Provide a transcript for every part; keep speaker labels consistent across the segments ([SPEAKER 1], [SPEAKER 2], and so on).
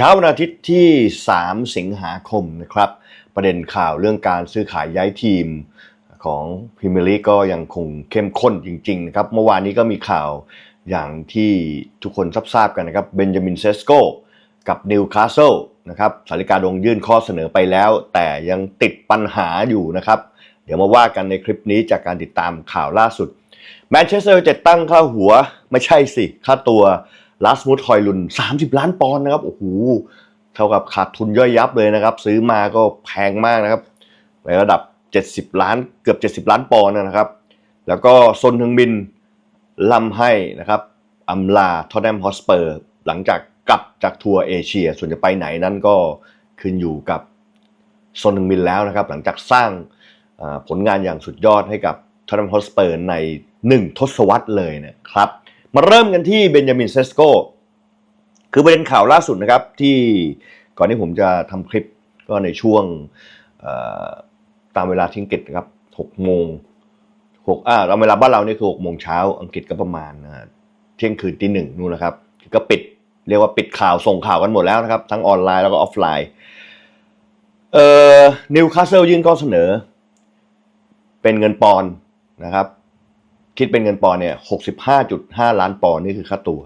[SPEAKER 1] เช้าวันอาทิตย์ที่ 3 สิงหาคมนะครับ ประเด็นข่าวเรื่องการซื้อขายย้ายทีมของพรีเมียร์ลีกก็ยังคงเข้มข้นจริงๆนะครับ เมื่อวานนี้ก็มีข่าวอย่างที่ทุกคนทราบกันนะครับเบนจามินเซสโกกับนิวคาสเซิลนะครับสาริกาดงยื่นข้อเสนอไปแล้ว แต่ยังติดปัญหาอยู่นะครับ เดี๋ยวมาว่ากันในคลิปนี้จากการติดตามข่าวล่าสุดแมนเชสเตอร์จะตั้งค่าหัวไม่ใช่สิ ค่าตัว ลาสมุดฮอยลุน 30 ล้านปอนด์นะครับ โอ้โห เท่ากับขาดทุนย่อยยับเลยนะครับ ซื้อมาก็แพงมากนะครับ ในระดับ 70 ล้านเกือบ 70 ล้านปอนด์นะครับ แล้วก็ซนทึงบินลำให้นะครับอำลาทอตแนมฮอสเปอร์ หลังจากกลับจากทัวร์เอเชีย ส่วนจะไปไหนนั้นก็ขึ้นอยู่กับซนทึงบินแล้วนะครับ หลังจากสร้างผลงานอย่างสุดยอดให้กับทอตแนมฮอสเปอร์ใน 1 ทศวรรษเลยนะครับ มาเริ่มกันที่เบนจามินเซสโกคือประเด็นข่าวล่าสุดนะครับที่ก่อนที่ผมจะทำคลิปก็ในช่วงตามเวลาที่อังกฤษนะครับ6โมง6อ่าตามเวลาบ้านเราเนี่ยคือ6โมงเช้าอังกฤษก็ประมาณเที่ยงคืนตีหนึ่งนู่นนะครับ ก็ปิดเรียกว่าปิดข่าวส่งข่าวกันหมดแล้วนะครับ ทั้งออนไลน์แล้วก็ออฟไลน์เอ่อนิวคาสเซิลยื่นข้อเสนอ เป็นเงินปอนนะครับ คิดเป็นเงินปอนเนี่ย65.5ล้านปอนนี่คือค่าตัว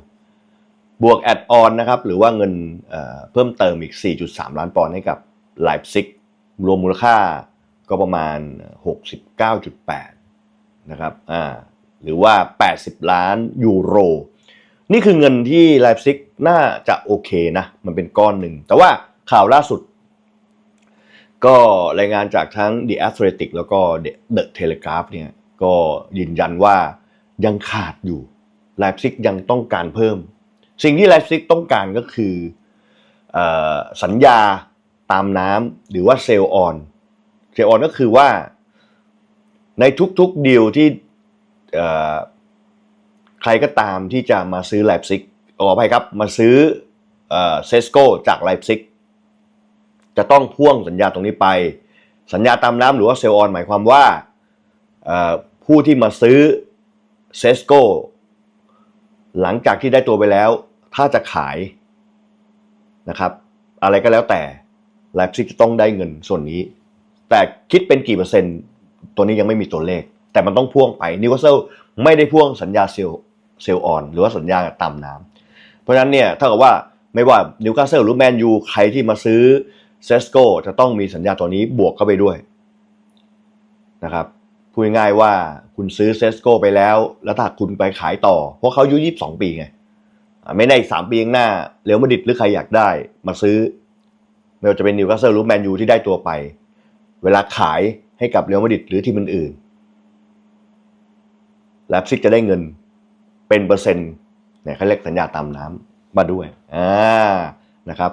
[SPEAKER 1] บวกแอดออนนะครับ หรือว่าเงินเเพิ่มเติมอีก 4.3 ล้านปอนให้กับไลฟ์ซิกรวมมูลค่าก็ประมาณ 69.8 นะครับอ่าหรือว่า 80 ล้านยูโร นี่คือเงินที่ไลฟ์ซิกน่าจะโอเคนะ มันเป็นก้อนหนึ่ง แต่ว่าข่าวล่าสุด ก็รายงานจากทั้ง The Athletic แล้วก็ The Telegraph เนี่ย ก็ยืนยันว่ายังขาดอยู่ไลฟ์ซิกยังต้องการเพิ่ม สิ่งที่ไลฟ์ซิกต้องการก็คืออสัญญาตามน้ำหรือว่าเซลออนเซลออนก็คือว่าในทุกๆดีลที่ใครก็ตามที่จะมาซื้อไลฟ์ซิกขออภัยครับมาซื้อเซสโกจากไลฟ์ซิกจะต้องพ่วงสัญญาตรงนี้ไป สัญญาตามน้ำหรือว่าเซลออนหมายความว่า ผู้ที่มาซื้อเซสโกหลังจากที่ได้ตัวไปแล้ว ถ้าจะขายนะครับ อะไรก็แล้วแต่ไลฟ์ซิกจะต้องได้เงินส่วนนี้ แต่คิดเป็นกี่เปอร์เซ็นต์ ตัวนี้ยังไม่มีตัวเลข แต่มันต้องพ่วงไปนิวคาสเซิลไม่ได้พ่วงสัญญาเซลเซลออน หรือว่าสัญญาตามน้ำเพราะฉะนั้นเนี่ยเท่ากับว่าไม่ว่านิวคาสเซิลหรือแมนยูใครที่มาซื้อเซสโกจะต้องมีสัญญาตัวนี้บวกเข้าไปด้วยนะครับ พูดง่ายว่าคุณซื้อเซสโกไปแล้ว แล้วถ้าคุณไปขายต่อ เพราะเขาอายุยี่สองปีไงไม่ได้อีกสามปีข้างหน้าเรอัลมาดริดหรือใครอยากได้ มาซื้อไม่ว่าจะเป็นนิวคาสเซิลหรือแมนยูที่ได้ตัวไป เวลาขายให้กับเรอัลมาดริดหรือทีมอื่นๆแลปซิกจะได้เงินเป็นเปอร์เซ็นต์เนี่ยเขาเรียกสัญญาตามน้ำมาด้วยอ่านะครับ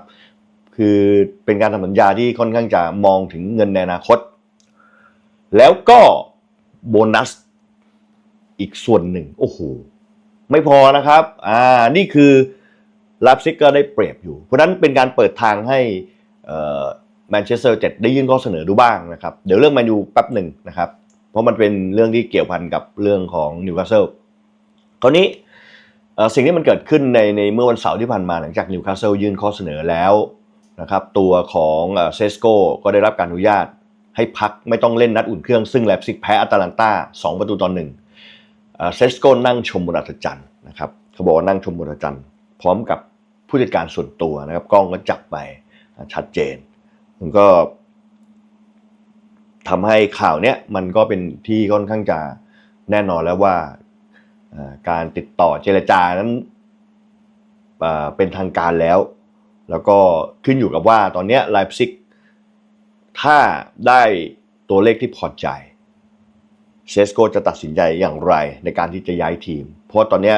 [SPEAKER 1] คือเป็นการทำสัญญาที่ค่อนข้างจะมองถึงเงินในอนาคต แล้วก็ โบนัสอีกส่วนหนึ่ง โอ้โห ไม่พอนะครับ อ่า นี่คือลาฟซิกก็ได้เปรียบอยู่ เพราะนั้นเป็นการเปิดทางให้แมนเชสเตอร์เจ็ดได้ยื่นข้อเสนอดูบ้างนะครับ เดี๋ยวเรื่องแมนยูแป๊บหนึ่งนะครับ เพราะมันเป็นเรื่องที่เกี่ยวพันกับเรื่องของนิวคาสเซิลคราวนี้สิ่งที่มันเกิดขึ้นในในเมื่อวันเสาร์ที่ผ่านมาหลังจากนิวคาสเซิลยื่นข้อเสนอแล้วนะครับ ตัวของเซสโกก็ได้รับการอนุญาต ให้พักไม่ต้องเล่นนัดอุ่นเครื่องซึ่งแลปซิกแพ้อัตแลนตา2 ประตูต่อหนึ่งเซสโกนั่งชมบนอัศจรรย์นะครับเขาบอกว่านั่งชมบนอัศจรรย์พร้อมกับผู้จัดการส่วนตัวนะครับกล้องก็จับไปชัดเจนมันก็ทำให้ข่าวเนี้ยมันก็เป็นที่ค่อนข้างจะแน่นอนแล้วว่าการติดต่อเจรจานั้นเป็นทางการแล้ว แล้วก็ขึ้นอยู่กับว่าตอนเนี้ยไลฟ์ซิก ถ้าได้ตัวเลขที่พอใจเซสโกจะตัดสินใจอย่างไรในการที่จะย้ายทีม เพราะตอนนี้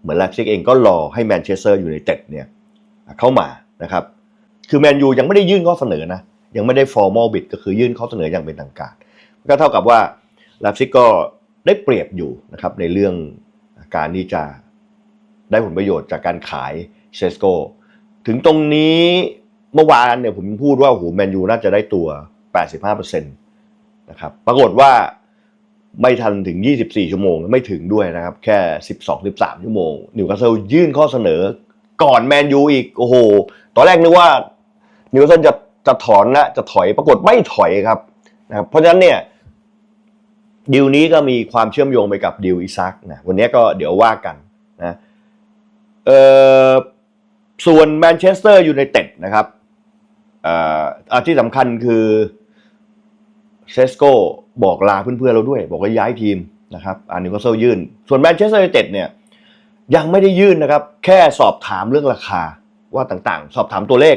[SPEAKER 1] เหมือนไลฟ์ซิกเองก็รอให้แมนเชสเตอร์อยู่ในเต็ดเนี่ยเข้ามานะครับ คือแมนยูยังไม่ได้ยื่นข้อเสนอนะ ยังไม่ได้ formal bid ก็คือยื่นข้อเสนออย่างเป็นทางการ ก็เท่ากับว่าลาฟซิกก็ได้เปรียบอยู่นะครับในเรื่องการที่จะได้ผลประโยชน์จากการขายเซสโกถึงตรงนี้ เมื่อวานเนี่ยผมพูดว่าโอ้โหแมนยูน่าจะได้ตัว 85%นะครับปรากฏว่าไม่ทันถึง 24 ชั่วโมงไม่ถึงด้วยนะครับ แค่ 12-13 ชั่วโมง นิวคาสเซิลยื่นข้อเสนอก่อนแมนยูอีก โอ้โห ตอนแรกนึกว่า นิวคาสเซิลจะจะถอนนะจะถอยปรากฏไม่ถอยครับนะครับ เพราะฉะนั้นเนี่ยดีลนี้ก็มีความเชื่อมโยงไปกับดีลอิซักนะวันนี้ก็เดี๋ยวว่ากันนะเออส่วนแมนเชสเตอร์ยูไนเต็ดนะครับ อ่าที่สำคัญคือเซสโกบอกลาเพื่อนๆเราด้วย บอกว่าย้ายทีมนะครับอานิวคาสเซลยื่น ส่วนแมนเชสเตอร์ยูไนเต็ดเนี่ยยังไม่ได้ยื่นนะครับ แค่สอบถามเรื่องราคาว่าต่างๆ สอบถามตัวเลข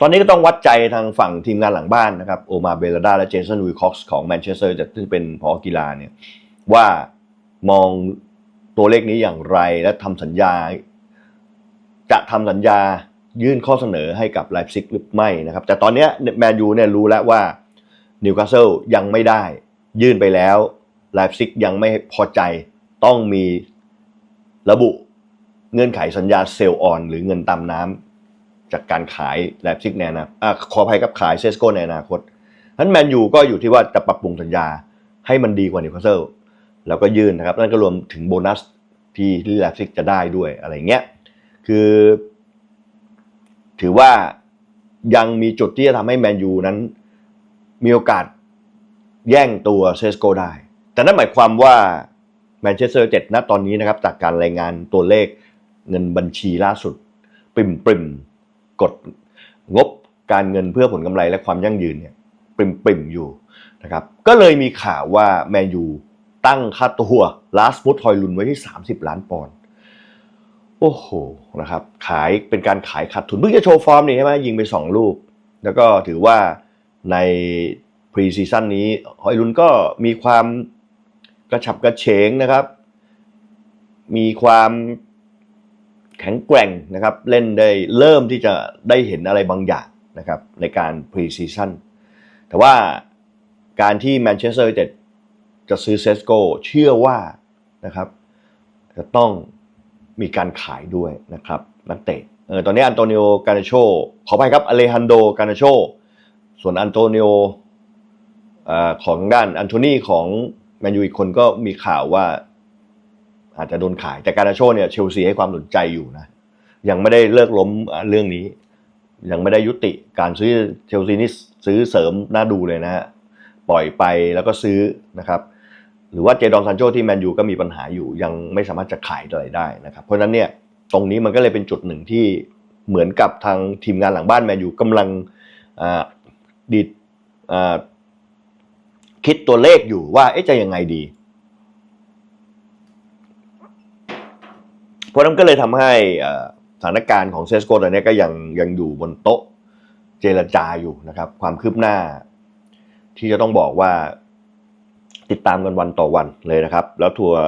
[SPEAKER 1] ตอนนี้ก็ต้องวัดใจทางฝั่งทีมงานหลังบ้านนะครับโอมาเบลดาและเจสันวีคอกส์ของแมนเชสเตอร์ซึ่งเป็นพอกีฬาเนี่ยว่ามองตัวเลขนี้อย่างไรและทำสัญญา จะทำสัญญายื่นข้อเสนอให้กับไลฟ์ซิกหรือไม่นะครับ แต่ตอนนี้แมนยูเนี่ยรู้แล้วว่านิวคาสเซิลยังไม่ได้ ยื่นไปแล้วไลฟ์ซิกยังไม่พอใจต้องมีระบุเงื่อนไขสัญญาเซลล์ออน หรือเงินตามน้ำจากการขายไลฟ์ซิกในอนาคตอะขออภัยกับขายเซสโกในอนาคตนั้นแมนยูก็อยู่ที่ว่าจะปรับปรุงสัญญาให้มันดีกว่านิวคาสเซิลแล้วก็ยื่นนะครับ นั่นก็รวมถึงโบนัสที่ที่ไลฟ์ซิกจะได้ด้วยอะไรเงี้ย คือ ถือว่ายังมีจุดที่จะทำให้แมนยูนั้น มีโอกาสแย่งตัวเซสโกได้ แต่นั่นหมายความว่าแมนเชสเตอร์เจ็ดณตอนนี้นะครับ จากการรายงานตัวเลขเงินบัญชีล่าสุด ปริมปริมกดงบการเงินเพื่อผลกำไรและความยั่งยืนเนี่ยปริมปริมอยู่นะครับ ก็เลยมีข่าวว่าแมนยูตั้งค่าตัวลาสมุตทอยลุนไว้ที่ 30 ล้านปอนด์ โอ้โหนะครับขายเป็นการขายขาดทุนเพิ่งจะโชว์ฟอร์มนี่ใช่ไหมยิงไป 2 ลูก แล้วก็ถือว่าในพรีซีซั่นนี้ฮอยลุนก็มีความกระฉับกระเฉงนะครับ มีความแข็งแกร่งนะครับ เล่นได้เริ่มที่จะได้เห็นอะไรบางอย่างนะครับในการพรีซีซั่นแต่ว่าการที่แมนเชสเตอร์ยูไนเต็ดจะซื้อเซสโกเชื่อว่านะครับจะต้อง มีการขายด้วยนะครับนักเตะเออตอนนี้อันโตนิโอ การนาโชขอไปครับอเลฮันโด การนาโชส่วนอันโตนิโออ่อของด้านอันโทนีของแมนยูอีกคนก็มีข่าวว่า อาจจะโดนขายแต่การาโชเนี่ยเชลซีให้ความสนใจอยู่นะ ยังไม่ได้เลิกล้มเรื่องนี้ ยังไม่ได้ยุติการซื้อเชลซีนี่ซื้อเสริมน่าดูเลยนะฮะปล่อยไปแล้วก็ซื้อนะครับ หรือว่าเจดอนซันโชที่แมนยูก็มีปัญหาอยู่ยังไม่สามารถจะขายอะไรได้นะครับ เพราะฉะนั้นเนี่ยตรงนี้มันก็เลยเป็นจุดหนึ่งที่เหมือนกับทางทีมงานหลังบ้านแมนยูกำลังดิดคิดตัวเลขอยู่ว่าจะยังไงดี เพราะนั้นก็เลยทำให้สถานการณ์ของเซสโกตอนนี้ก็ยังยังอยู่บนโต๊ะเจรจาอยู่นะครับ ความคืบหน้าที่จะต้องบอกว่า ติดตามกันวันต่อวันเลยนะครับ แล้วทัวร์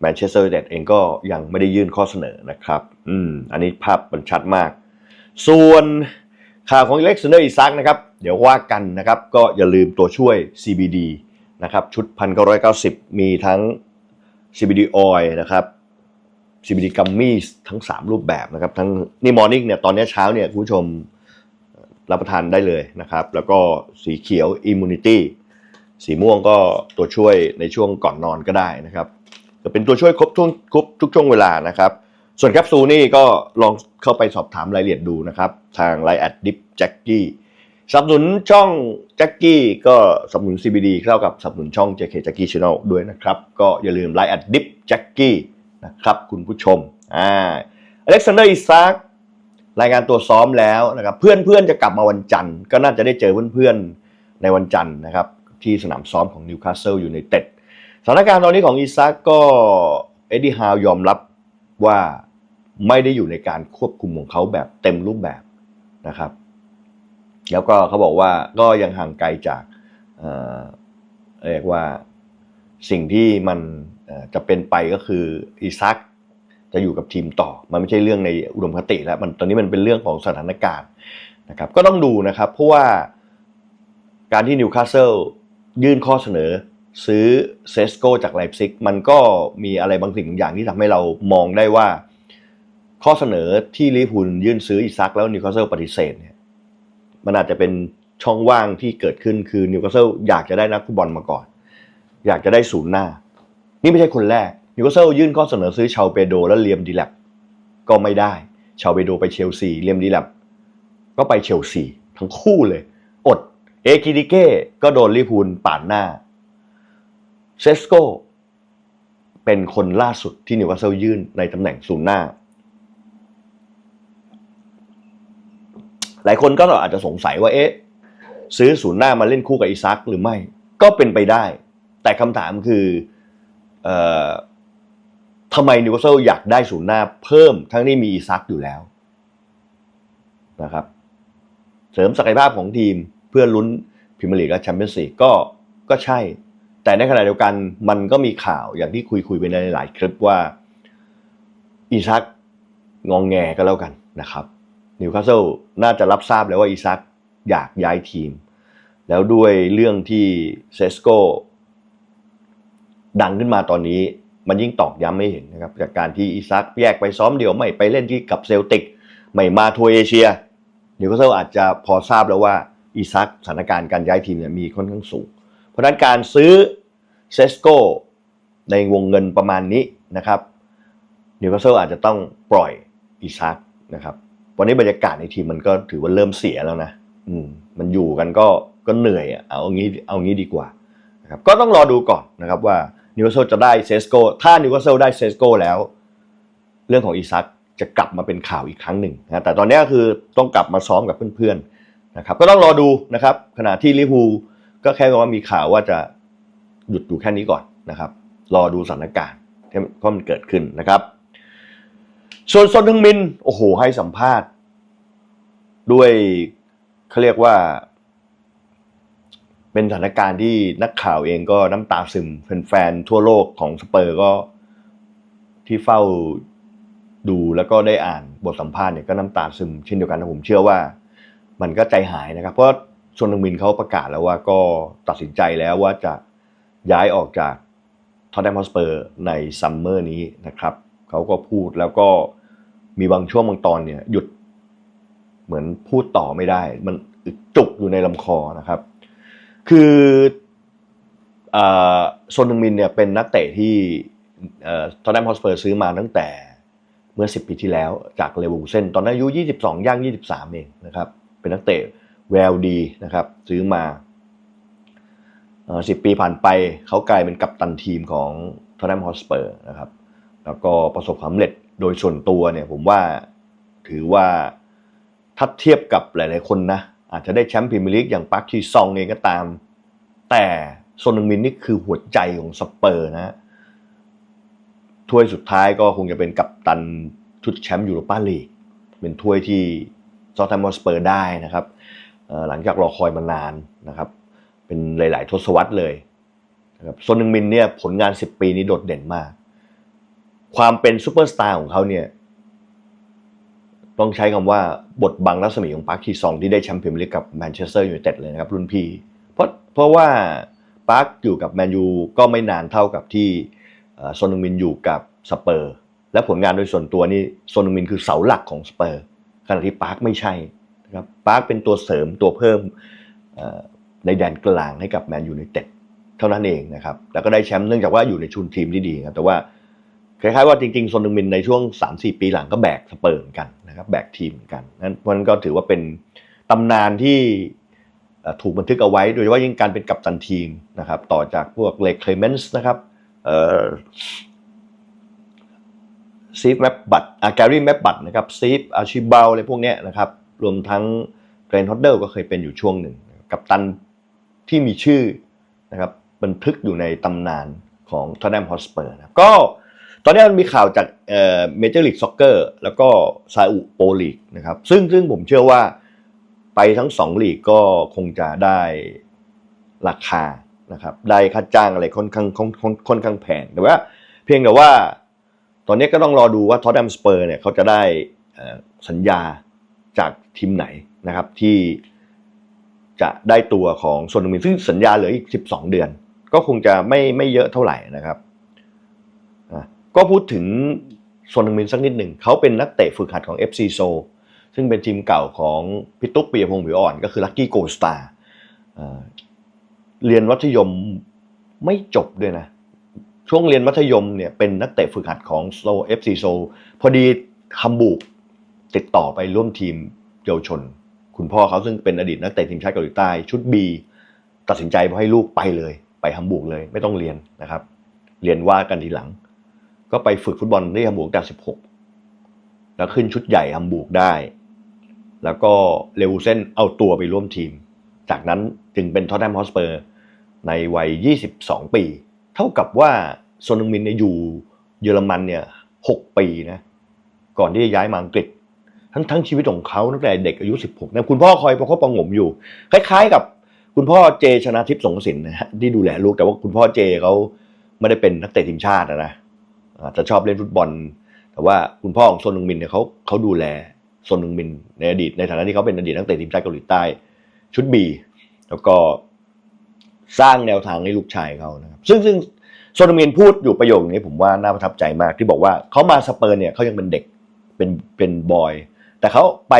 [SPEAKER 1] แมนเชสเตอร์ยูไนเต็ดเองก็ยังไม่ได้ยื่นข้อเสนอนะครับอืมอันนี้ภาพมันชัดมาก ส่วนข่าวของเล็กซานเดอร์อีซักนะครับ เดี๋ยวว่ากันนะครับ ก็อย่าลืมตัวช่วย CBD นะครับชุด 1,990 มีทั้ง CBD oil นะครับ CBD gummies ทั้ง 3 รูปแบบนะครับ ทั้งนี่มอร์นิ่งเนี่ยตอนนี้เช้าเนี่ยคุณผู้ชมรับประทานได้เลยนะครับ แล้วก็สีเขียว immunity สีม่วงก็ตัวช่วยในช่วงก่อนนอนก็ได้นะครับจะเป็นตัวช่วยครบทุกครบทุกช่วงเวลานะครับ ส่วนแคปซูลนี่ก็ลองเข้าไปสอบถามรายละเอียดดูนะครับ ทางไลน์แอดดิฟแจ็คกี้สนับสนุนช่องแจ็คกี้ก็สนับสนุน CBD เข้ากับสนับสนุนช่อง JK Jackie Channel ด้วยนะครับ ก็อย่าลืมไลน์แอดดิฟแจ็คกี้นะครับคุณผู้ชมอ่าอเล็กซานเดอร์อิซากรายงานตัวซ้อมแล้วนะครับ เพื่อนๆจะกลับมาวันจันทร์ ก็น่าจะได้เจอเพื่อนๆในวันจันทร์นะครับ ที่สนามซ้อมของนิวคาสเซิลยูไนเต็ดสถานการณ์ตอนนี้ของอีซักก็เอ็ดดี้ฮาวยอมรับว่าไม่ได้อยู่ในการควบคุมของเขาแบบเต็มรูปแบบนะครับ แล้วก็เขาบอกว่าก็ยังห่างไกลจากเอ่อเรียกว่าสิ่งที่มันจะเป็นไปก็คืออีซักจะอยู่กับทีมต่อ มันไม่ใช่เรื่องในอุดมคติแล้วมันตอนนี้มันเป็นเรื่องของสถานการณ์นะครับ ก็ต้องดูนะครับ เพราะว่าการที่นิวคาสเซิล ยื่นข้อเสนอ ซื้อเซสโกจากไลป์ซิก มันก็มีอะไรบางสิ่งบางอย่างที่ทำให้เรามองได้ว่า ข้อเสนอที่ลิเวอร์พูลยื่นซื้ออิซักแล้วนิวคาสเซิลปฏิเสธเนี่ยมันอาจจะเป็นช่องว่างที่เกิดขึ้นคือนิวคาสเซิลอยากจะได้นักฟุตบอลมาก่อน อยากจะได้ศูนย์หน้า นี่ไม่ใช่คนแรกนิวคาสเซิลยื่นข้อเสนอซื้อชาวเปโดและเลียมดีแลบก็ไม่ได้ ชาวเปโดไปเชลซีเลียมดีแลบก็ไปเชลซีทั้งคู่เลย อด เอกิดิเก้ก็โดนลิพูลปาดหน้าเซสโกเป็นคนล่าสุดที่นิวคาสเซิลยื่นในตำแหน่งศูนย์หน้า หลายคนก็อาจจะสงสัยว่าเอ๊ะซื้อศูนย์หน้ามาเล่นคู่กับอีซักหรือไม่ ก็เป็นไปได้ แต่คำถามคือออทำไมนิวคาสเซิลอยากได้ศูนย์หน้าเพิ่มทั้งที่มีอีซักอยู่แล้วนะครับ เสริมศักยภาพของทีม เพื่อลุ้นพรีเมียร์ลีกและแชมเปี้ยนส์ลีกก็ก็ใช่ แต่ในขณะเดียวกันมันก็มีข่าวอย่างที่คุยคุยไปในหลายคลิปว่าอีซักงองแงก็แล้วกันนะครับนิวคาสเซิลน่าจะรับทราบแล้วว่าอีซักอยากย้ายทีม แล้วด้วยเรื่องที่เซสโกดังขึ้นมาตอนนี้มันยิ่งตอกย้ำไม่เห็นนะครับจากการที่อีซักแยกไปซ้อมเดี่ยวไม่ไปเล่นที่กับเซลติก ไม่มาทัวร์เอเชียนิวคาสเซิลอาจจะพอทราบแล้วว่า อีซักสถานการณ์การย้ายทีมเนี่ยมีค่อนข้างสูง เพราะนั้นการซื้อเซสโกในวงเงินประมาณนี้นะครับนิวคาสเซิลอาจจะต้องปล่อยอีซักนะครับวันนี้บรรยากาศในทีมมันก็ถือว่าเริ่มเสียแล้วนะอืมมันอยู่กันก็ก็เหนื่อยอะเอางี้เอางี้ดีกว่านะครับก็ต้องรอดูก่อนนะครับว่านิวคาสเซิลจะได้เซสโกถ้านิวคาสเซิลได้เซสโกแล้ว เรื่องของอีซักจะกลับมาเป็นข่าวอีกครั้งหนึ่งนะแต่ตอนนี้ก็คือต้องกลับมาซ้อมกับเพื่อนๆ นะครับก็ต้องรอดูนะครับ ขณะที่ลิเวอร์พูก็แค่ว่ามีข่าวว่าจะหยุดอยู่แค่นี้ก่อนนะครับ รอดูสถานการณ์ที่มันเกิดขึ้นนะครับส่วนซนทึงมินโอ้โหให้สัมภาษณ์ ด้วยเขาเรียกว่า เป็นสถานการณ์ที่นักข่าวเองก็น้ำตาซึมแฟนๆทั่วโลกของสเปอร์ก็ที่เฝ้าดูแล้วก็ได้อ่านบทสัมภาษณ์เนี่ยก็น้ำตาซึมเช่นเดียวกันนะผมเชื่อว่า มันก็ใจหายนะครับ เพราะชนทึงมินเขาประกาศแล้วว่าก็ตัดสินใจแล้วว่าจะย้ายออกจากทอตแนมฮอสเปอร์ในซัมเมอร์นี้นะครับเขาก็พูดแล้วก็มีบางช่วงบางตอนเนี่ยหยุดเหมือนพูดต่อไม่ได้ มันจุกอยู่ในลำคอนะครับ คือโซนนึงมินเนี่ยเป็นนักเตะที่ทอตแนมฮอสเปอร์ซื้อมาตั้งแต่เมื่อ 10 ปีที่แล้วจากเลวอร์เซนตอนนั้นอายุ 22 ย่าง 23 เองนะครับ เป็นนักเตะแววดีนะครับ ซื้อมาสิบปีผ่านไปเขากลายเป็นกัปตันทีมของทอตแนมฮอสเปอร์นะครับ แล้วก็ประสบความสำเร็จโดยส่วนตัวเนี่ยผมว่าถือว่าถ้าเทียบกับหลายๆคนนะ อาจจะได้แชมป์พรีเมียร์ลีกอย่างปาร์คชีซองเองก็ตาม แต่โซนนึงมินนี่คือหัวใจของสเปอร์นะถ้วยสุดท้ายก็คงจะเป็นกัปตันชุดแชมป์ยูโรปาลีกเป็นถ้วยที่ ซอตแทมมอสเปอร์ได้นะครับหลังจากรอคอยมานานนะครับ เป็นหลาย ๆ ทศวรรษเลยนะครับโซนนึงมินเนี่ยผลงาน 10 ปีนี้โดดเด่นมาก ความเป็นซูเปอร์สตาร์ของเขาเนี่ยต้องใช้คำว่าบทบังรัศมีของปาร์คคีซองที่ได้แชมป์พรีเมียร์ลีกกับแมนเชสเตอร์ยูไนเต็ดเลยนะครับรุ่นพี่เพราะเพราะว่าปาร์คอยู่กับแมนยูก็ไม่นานเท่ากับที่โซนนึงมินอยู่กับสเปอร์และผลงานโดยส่วนตัวนี่โซนนึงมินคือเสาหลักของสเปอร์ ขณะที่ปาร์คไม่ใช่นะครับปาร์คเป็นตัวเสริมตัวเพิ่มในแดนกลางให้กับแมนยูไนเต็ดเท่านั้นเองนะครับ แล้วก็ได้แชมป์เนื่องจากว่าอยู่ในชุนทีมที่ดีครับแต่ว่าคล้ายๆว่าจริงๆโซนงมินในช่วง 3-4 ปีหลังก็แบกสเปอร์เหมือนกันนะครับแบกทีมกันนั้นเพราะนั้นก็ถือว่าเป็นตำนานที่ถูกบันทึกเอาไว้ โดยเฉพาะยิ่งการเป็นกัปตันทีมนะครับต่อจากพวกเลคเคลเมนส์นะครับ ซีฟแมปบัตอาการีแมปบัตนะครับซีฟอาชิบาลอะไรพวกนี้นะครับ รวมทั้งเกรนฮอตเดลก็เคยเป็นอยู่ช่วงหนึ่ง กับตันที่มีชื่อนะครับบันทึกอยู่ในตำนานของทอตแนมฮอสเปอร์นะก็ตอนนี้มันมีข่าวจากเมเจอร์ลีกซ็อกเกอร์แล้วก็ซาอุโปลีกนะครับซึ่งซึ่งผมเชื่อว่าไปทั้งสองลีกก็คงจะได้ราคานะครับได้ค่าจ้างอะไรค่อนข้างค่อนข้างแพงแต่ว่า เพียงแต่ว่า ตอนนี้ก็ต้องรอดูว่าท็อตแนมสเปอร์เนี่ยเขาจะได้สัญญาจากทีมไหนนะครับที่จะได้ตัวของโซนมินซึ่งสัญญาเหลืออีก 12 เดือน ก็คงจะไม่ไม่เยอะเท่าไหร่นะครับก็พูดถึงโซนมินสักนิดหนึ่งเขาเป็นนักเตะฝึกหัดของ FC โซซึ่งเป็นทีมเก่าของพิตุกปียพงศ์ผิวอ่อนก็คือลักกี้โกลสตาร์เรียนวัธยมไม่จบด้วยนะ ช่วงเรียนมัธยมเนี่ยเป็นนักเตะฝึกหัดของโซเอฟซีโซพอดีฮัมบูกติดต่อไปร่วมทีมเยาวชน คุณพ่อเขาซึ่งเป็นอดีตนักเตะทีมชาติเกาหลีใต้ชุด B ตัดสินใจให้ลูกไปเลย ไปฮัมบูกเลย ไม่ต้องเรียนนะครับ เรียนว่ากันทีหลัง ก็ไปฝึกฟุตบอลที่ฮัมบูร์กตั้ง16 แล้วขึ้นชุดใหญ่ฮัมบูกได้ แล้วก็เลวเส้นเอาตัวไปร่วมทีม จากนั้นจึงเป็นท็อตแนมฮอสเปอร์ในวัย 22 ปี เท่ากับว่าโซนงมินเนี่ยอยู่เยอรมันเนี่ย6ปีนะก่อนที่จะย้ายมาอังกฤษ ทั้งทั้งชีวิตของเขาตั้งแต่เด็กอายุ 16นะคุณพ่อคอยประคบประงมอยู่ คล้าย ๆ กับคุณพ่อเจชนาทิพย์สงสินนะฮะที่ดูแลลูกแต่ว่าคุณพ่อเจเขาไม่ได้เป็นนักเตะทีมชาตินะนะอาจจะชอบเล่นฟุตบอล แต่ว่าคุณพ่อของโซนนึงมินเนี่ยเขาเขาดูแลโซนนึงมินในอดีตในฐานะที่เขาเป็นอดีตนักเตะทีมชาติเกาหลีใต้ชุดบีแล้วก็ สร้างแนวทางให้ลูกชายเขานะครับซึ่งซึ่งโซนนึงมินพูดอยู่ประโยคนี้ผมว่าน่าประทับใจมากที่บอกว่าเขามาสเปอร์เนี่ยเขายังเป็นเด็กเป็นเป็นบอย แต่เขาไป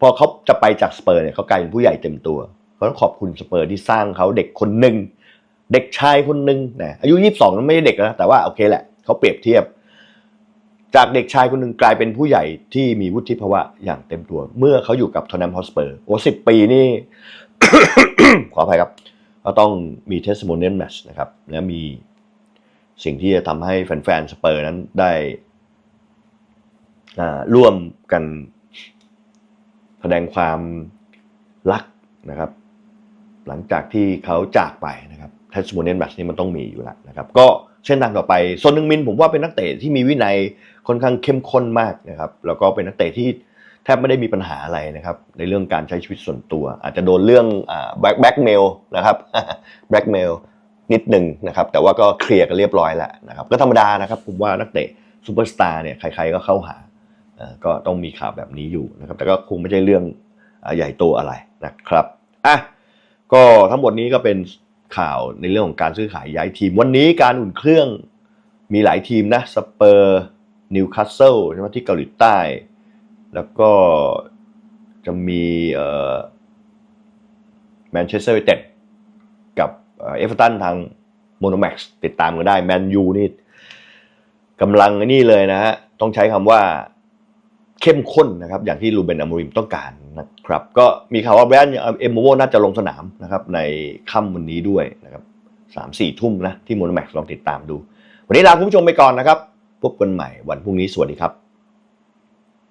[SPEAKER 1] พอเขาจะไปจากสเปอร์เนี่ยเขากลายเป็นผู้ใหญ่เต็มตัวเขาต้องขอบคุณสเปอร์ที่สร้างเขาเด็กคนหนึ่งเด็กชายคนหนึ่งนะอายุยี่สิบสองนั้นไม่ใช่เด็กนะแต่ว่าโอเคแหละเขาเปรียบเทียบ จากเด็กชายคนหนึ่งกลายเป็นผู้ใหญ่ที่มีวุฒิภาวะอย่างเต็มตัว เมื่อเขาอยู่กับทอนแนมฮอสเปอร์โอ้สิบปีนี่ ขออภัยครับ ก็ต้องมีเทสโมเนียลแมชนะครับและมีสิ่งที่จะทำให้แฟนๆสเปอร์นั้นได้ร่วมกันแสดงความรักนะครับ หลังจากที่เขาจากไปนะครับเทสโมเนียลแมชนี่มันต้องมีอยู่แล้วนะครับ ก็เช่นทางต่อไปโซนนึงมินผมว่าเป็นนักเตะที่มีวินัยค่อนข้างเข้มข้นมากนะครับ แล้วก็เป็นนักเตะที่ ทบไม่ได้มีปัญหาอะไรนะครับ ในเรื่องการใช้ชีวิตส่วนตัว อาจจะโดนเรื่องแบ็คแบ็กเมลนะครับแบ็กเมลนิดหนึ่งนะครับ แต่ว่าก็เคลียร์กันเรียบร้อยแล้วนะครับ ก็ธรรมดานะครับ ผมว่านักเตะซูเปอร์สตาร์เนี่ยใครๆก็เข้าหาก็ต้องมีข่าวแบบนี้อยู่นะครับ แต่ก็คงไม่ใช่เรื่องอใหญ่โตอะไรนะครับอะก็ทั้งหมดนี้ก็เป็นข่าวในเรื่องของการซื้อขายย้ายทีม วันนี้การอุ่นเครื่องมีหลายทีมนะสเปอร์นิวคาสเซิลใช่ไหมที่เกาหลีใต้ แล้วก็จะมีแมนเชสเตอร์ยูไนเต็ดกับเอฟเวอร์ตันทางโมโนแม็กซ์ติดตามกันได้แมนยูนี่กำลังนี่เลยนะฮะ ต้องใช้คำว่าเข้มข้นนะครับ อย่างที่ลูเบนอโมริมต้องการนะครับ ก็มีข่าวว่าแบรนด์เอ็มโมโวน่าจะลงสนามนะครับ ในค่ำวันนี้ด้วยนะครับสามสี่ทุ่มนะ ที่โมโนแม็กซ์ลองติดตามดู วันนี้ลาคุณผู้ชมไปก่อนนะครับ พบกันใหม่วันพรุ่งนี้สวัสดีครับ